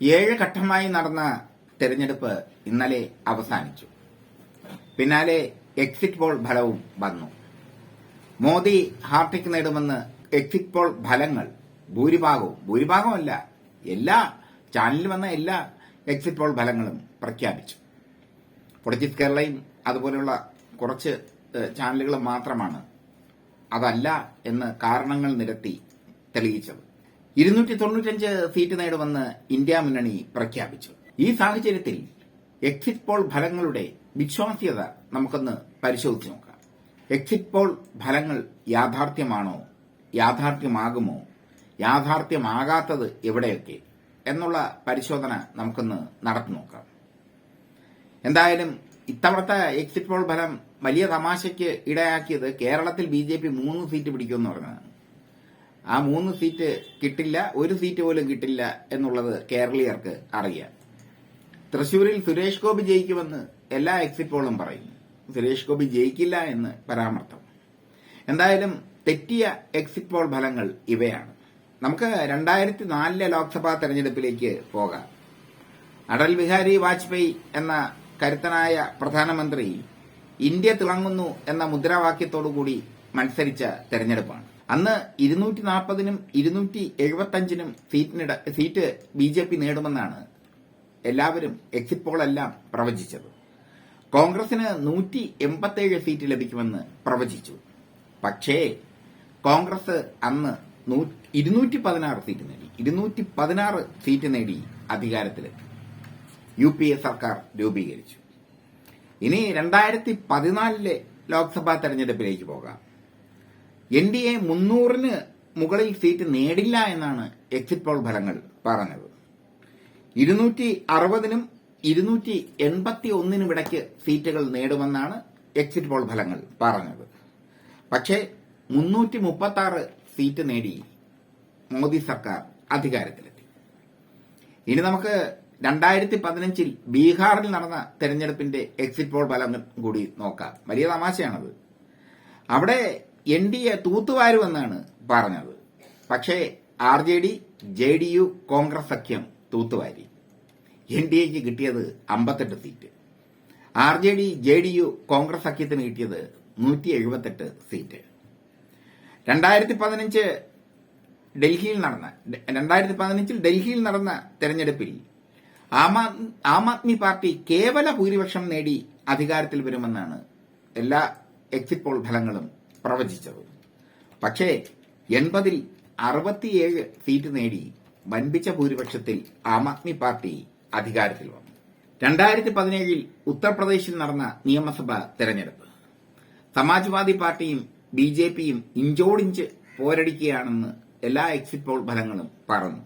ഏഴ് ഘട്ടമായി നടന്ന തെരഞ്ഞെടുപ്പ് ഇന്നലെ അവസാനിച്ചു. പിന്നാലെ എക്സിറ്റ് പോൾ ഫലവും വന്നു. മോദി ഹാർട്ടിക് നേടുമെന്ന് എക്സിറ്റ് പോൾ ഫലങ്ങൾ ഭൂരിഭാഗവും ഭൂരിഭാഗമല്ല എല്ലാ ചാനലിൽ വന്ന എല്ലാ എക്സിറ്റ് പോൾ ഫലങ്ങളും പ്രഖ്യാപിച്ചു. പൊളിറ്റിക്സ് കേരളയും അതുപോലെയുള്ള കുറച്ച് ചാനലുകളും മാത്രമാണ് അതല്ല എന്ന് കാരണങ്ങൾ നിരത്തി തെളിയിച്ചത്. ഇരുന്നൂറ്റി തൊണ്ണൂറ്റഞ്ച് സീറ്റ് നേടുമെന്ന് ഇന്ത്യ മുന്നണി പ്രഖ്യാപിച്ചു. ഈ സാഹചര്യത്തിൽ എക്സിറ്റ് പോൾ ഫലങ്ങളുടെ വിശ്വാസ്യത നമുക്കൊന്ന് പരിശോധിച്ചു നോക്കാം. എക്സിറ്റ് പോൾ ഫലങ്ങൾ യാഥാർത്ഥ്യമാണോ യാഥാർത്ഥ്യമാകുമോ യാഥാർത്ഥ്യമാകാത്തത് എവിടെയൊക്കെ എന്നുള്ള പരിശോധന നമുക്കൊന്ന് നടത്തി നോക്കാം. എന്തായാലും ഇത്തവണത്തെ എക്സിറ്റ് പോൾ ഫലം വലിയ തമാശയ്ക്ക് ഇടയാക്കിയത് കേരളത്തിൽ ബി ജെ പി മൂന്ന് സീറ്റ് പിടിക്കുമെന്ന് പറഞ്ഞതാണ്. ആ മൂന്ന് സീറ്റ് കിട്ടില്ല ഒരു സീറ്റ് പോലും കിട്ടില്ല എന്നുള്ളത് കേരളീയർക്ക് അറിയാം. തൃശൂരിൽ സുരേഷ് ഗോപി ജയിക്കുമെന്ന് എല്ലാ എക്സിറ്റ് പോളും പറയുന്നു. സുരേഷ് ഗോപി ജയിക്കില്ല എന്ന് പരാമർത്ഥം എന്തായാലും തെറ്റിയ എക്സിറ്റ് പോൾ ഫലങ്ങൾ ഇവയാണ്. നമുക്ക് രണ്ടായിരത്തി നാലിലെ ലോക്സഭാ തെരഞ്ഞെടുപ്പിലേക്ക് പോകാം. അടൽ ബിഹാരി വാജ്പേയി എന്ന കരുത്തനായ പ്രധാനമന്ത്രി ഇന്ത്യ തിളങ്ങുന്നു എന്ന മുദ്രാവാക്യത്തോടുകൂടി മത്സരിച്ച തെരഞ്ഞെടുപ്പാണ്. അന്ന് ഇരുന്നൂറ്റി നാൽപ്പതിനും ഇരുന്നൂറ്റി എഴുപത്തഞ്ചിനും സീറ്റിനിട സീറ്റ് ബി ജെ പി നേടുമെന്നാണ് എല്ലാവരും എക്സിറ്റ് പോളെല്ലാം പ്രവചിച്ചത്. കോൺഗ്രസിന് നൂറ്റി എൺപത്തേഴ് സീറ്റ് ലഭിക്കുമെന്ന് പ്രവചിച്ചു. പക്ഷേ കോൺഗ്രസ് അന്ന് ഇരുന്നൂറ്റി പതിനാറ് സീറ്റ് നേടി. ഇരുന്നൂറ്റി പതിനാറ് സീറ്റ് നേടി അധികാരത്തിലെത്തി. യു പി എ സർക്കാർ രൂപീകരിച്ചു. ഇനി രണ്ടായിരത്തി പതിനാലിലെ ലോക്സഭാ തെരഞ്ഞെടുപ്പിലേക്ക് പോകാം. എൻ ഡി എ മുന്നൂറിന് മുകളിൽ സീറ്റ് നേടില്ല എന്നാണ് എക്സിറ്റ് പോൾ ഫലങ്ങൾ പറഞ്ഞത്. ഇരുന്നൂറ്റി അറുപതിനും ഇരുന്നൂറ്റി എൺപത്തി ഒന്നിനും ഇടയ്ക്ക് സീറ്റുകൾ നേടുമെന്നാണ് എക്സിറ്റ് പോൾ ഫലങ്ങൾ പറഞ്ഞത്. പക്ഷേ മുന്നൂറ്റി മുപ്പത്തി ആറ് സീറ്റ് നേടി മോദി സർക്കാർ അധികാരത്തിലെത്തി. ഇനി നമുക്ക് രണ്ടായിരത്തി പതിനഞ്ചിൽ ബീഹാറിൽ നടന്ന തെരഞ്ഞെടുപ്പിന്റെ എക്സിറ്റ് പോൾ ഫലങ്ങൾ കൂടി നോക്കാം. വലിയ തമാശയാണത്. അവിടെ എൻ ഡി എ തൂത്തുവാരുമെന്നാണ് പറഞ്ഞത്. പക്ഷേ R J D J D U Congress സഖ്യം തൂത്തുവാരി. എൻ ഡി എക്ക് കിട്ടിയത് അമ്പത്തെട്ട് seat. R J D J D U Congress സഖ്യത്തിന് കിട്ടിയത് നൂറ്റി എഴുപത്തെട്ട് സീറ്റ്. രണ്ടായിരത്തി പതിനഞ്ച് ഡൽഹിയിൽ നടന്ന രണ്ടായിരത്തി പതിനഞ്ചിൽ ഡൽഹിയിൽ നടന്ന തെരഞ്ഞെടുപ്പിൽ ആം ആദ്- ആദ്മി പാർട്ടി കേവല ഭൂരിപക്ഷം നേടി അധികാരത്തിൽ വരുമെന്നാണ് എല്ലാ എക്സിറ്റ് പോൾ ഫലങ്ങളും പ്രവചിച്ചത്. പക്ഷേ എൺപതിൽ അറുപത്തിയേഴ് സീറ്റ് നേടി വൻപിച്ച ഭൂരിപക്ഷത്തിൽ ആം ആദ്മി പാർട്ടി അധികാരത്തിൽ വന്നു. രണ്ടായിരത്തി പതിനേഴിൽ ഉത്തർപ്രദേശിൽ നടന്ന നിയമസഭാ തെരഞ്ഞെടുപ്പ്. സമാജ്വാദി പാർട്ടിയും ബി ജെ പിയും ഇഞ്ചോടിഞ്ച് പോരടിക്കുകയാണെന്ന് എല്ലാ എക്സിറ്റ് പോൾ ഫലങ്ങളും പറഞ്ഞു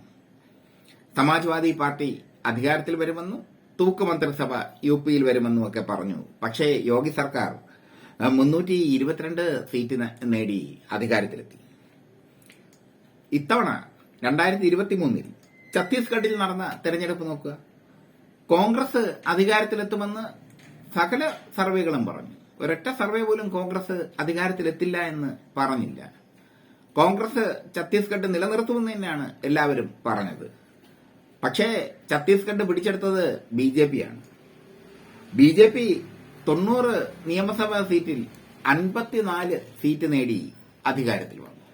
സമാജ്വാദി പാർട്ടി അധികാരത്തിൽ വരുമെന്നും തൂക്ക് മന്ത്രിസഭ യു പിയിൽ വരുമെന്നും ഒക്കെ പറഞ്ഞു. പക്ഷേ യോഗി സർക്കാർ മുന്നൂറ്റി ഇരുപത്തിരണ്ട് സീറ്റ് നേടി അധികാരത്തിലെത്തി. ഇത്തവണ രണ്ടായിരത്തി ഇരുപത്തി മൂന്നിൽ ഛത്തീസ്ഗഡിൽ നടന്ന തെരഞ്ഞെടുപ്പ് നോക്കുക. കോൺഗ്രസ് അധികാരത്തിലെത്തുമെന്ന് സകല സർവേകളും പറഞ്ഞു. ഒരൊറ്റ സർവേ പോലും കോൺഗ്രസ് അധികാരത്തിലെത്തില്ല എന്ന് പറഞ്ഞില്ല. കോൺഗ്രസ് ഛത്തീസ്ഗഡ് നിലനിർത്തുമെന്ന് തന്നെയാണ് എല്ലാവരും പറഞ്ഞത്. പക്ഷേ ഛത്തീസ്ഗഡ് പിടിച്ചെടുത്തത് ബി ജെ പി ആണ്. ബി ജെ പി തൊണ്ണൂറ് നിയമസഭാ സീറ്റിൽ അൻപത്തിനാല് സീറ്റ് നേടി അധികാരത്തിൽ വന്നു.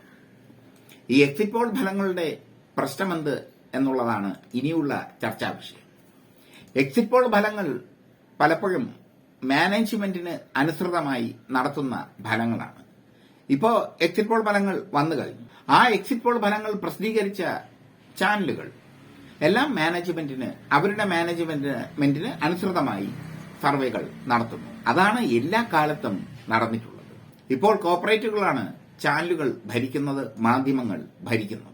ഈ എക്സിറ്റ് പോൾ ഫലങ്ങളുടെ പ്രശ്നമെന്ത് എന്നുള്ളതാണ് ഇനിയുള്ള ചർച്ചാ വിഷയം. എക്സിറ്റ് പോൾ ഫലങ്ങൾ പലപ്പോഴും മാനേജ്മെന്റിന് അനുസൃതമായി നടത്തുന്ന ഫലങ്ങളാണ്. ഇപ്പോ എക്സിറ്റ് പോൾ ഫലങ്ങൾ വന്നു കഴിഞ്ഞു. ആ എക്സിറ്റ് പോൾ ഫലങ്ങൾ പ്രസിദ്ധീകരിച്ച ചാനലുകൾ എല്ലാം മാനേജ്മെന്റിന് അവരുടെ മാനേജ്മെന്റിന് അനുസൃതമായി സർവേകൾ നടത്തുന്നു. അതാണ് എല്ലാ കാലത്തും നടന്നിട്ടുള്ളത്. ഇപ്പോൾ കോർപ്പറേറ്റുകളാണ് ചാനലുകൾ ഭരിക്കുന്നത് മാധ്യമങ്ങൾ ഭരിക്കുന്നത്.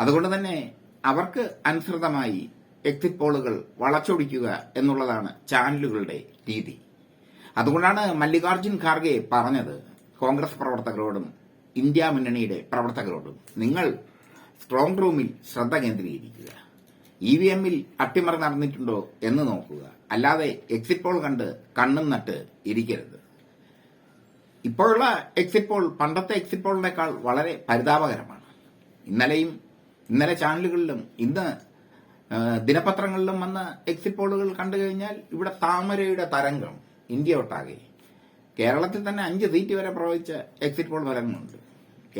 അതുകൊണ്ട് തന്നെ അവർക്ക് അനുസൃതമായി എക്സിറ്റ് പോളുകൾ വളച്ചൊടിക്കുക എന്നുള്ളതാണ് ചാനലുകളുടെ രീതി. അതുകൊണ്ടാണ് മല്ലികാർജുൻ ഖാർഗെ പറഞ്ഞത് കോൺഗ്രസ് പ്രവർത്തകരോടും ഇന്ത്യ മുന്നണിയുടെ പ്രവർത്തകരോടും നിങ്ങൾ സ്ട്രോങ് റൂമിൽ ശ്രദ്ധ കേന്ദ്രീകരിക്കുക. ഇ വി എമ്മിൽ അട്ടിമറി നടന്നിട്ടുണ്ടോ എന്ന് നോക്കുക. അല്ലാതെ എക്സിറ്റ് പോൾ കണ്ട് കണ്ണും നട്ട് ഇരിക്കരുത്. ഇപ്പോഴുള്ള എക്സിറ്റ് പോൾ പണ്ടത്തെ എക്സിറ്റ് പോളിനേക്കാൾ വളരെ പരിതാപകരമാണ്. ഇന്നലെയും ഇന്നലെ ചാനലുകളിലും ഇന്ന് ദിനപത്രങ്ങളിലും വന്ന എക്സിറ്റ് പോളുകൾ കണ്ടു കഴിഞ്ഞാൽ ഇവിടെ താമരയുടെ തരംഗം ഇന്ത്യ ഒട്ടാകെ കേരളത്തിൽ തന്നെ അഞ്ച് സീറ്റ് വരെ പ്രവഹിച്ച എക്സിറ്റ് പോൾ ഫലങ്ങളുണ്ട്.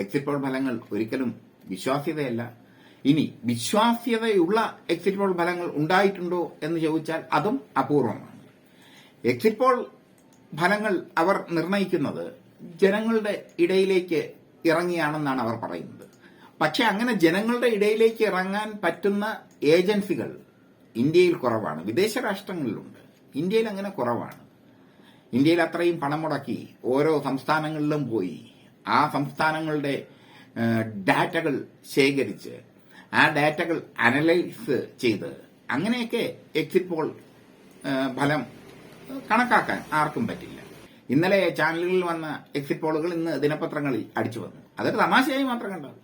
എക്സിറ്റ് പോൾ ഫലങ്ങൾ ഒരിക്കലും വിശ്വാസ്യതയല്ല. ഇനി വിശ്വാസ്യതയുള്ള എക്സിറ്റ് പോൾ ഫലങ്ങൾ ഉണ്ടായിട്ടുണ്ടോ എന്ന് ചോദിച്ചാൽ അതും അപൂർവമാണ്. എക്സിറ്റ് പോൾ ഫലങ്ങൾ അവർ നിർണയിക്കുന്നത് ജനങ്ങളുടെ ഇടയിലേക്ക് ഇറങ്ങിയാണെന്നാണ് അവർ പറയുന്നത്. പക്ഷെ അങ്ങനെ ജനങ്ങളുടെ ഇടയിലേക്ക് ഇറങ്ങാൻ പറ്റുന്ന ഏജൻസികൾ ഇന്ത്യയിൽ കുറവാണ്. വിദേശ രാഷ്ട്രങ്ങളിലുണ്ട്. ഇന്ത്യയിൽ അങ്ങനെ കുറവാണ്. ഇന്ത്യയിൽ അത്രയും പണം മുടക്കി ഓരോ സംസ്ഥാനങ്ങളിലും പോയി ആ സംസ്ഥാനങ്ങളുടെ ഡാറ്റകൾ ശേഖരിച്ച് ആ ഡാറ്റകൾ അനലൈസ് ചെയ്ത് അങ്ങനെയൊക്കെ എക്സിറ്റ് പോൾ ഫലം കണക്കാക്കാൻ ആർക്കും പറ്റില്ല. ഇന്നലെ ചാനലുകളിൽ വന്ന എക്സിറ്റ് പോളുകൾ ഇന്ന് ദിനപത്രങ്ങളിൽ അടിച്ചു വന്നു. അതൊരു തമാശയായി മാത്രം കണ്ടത്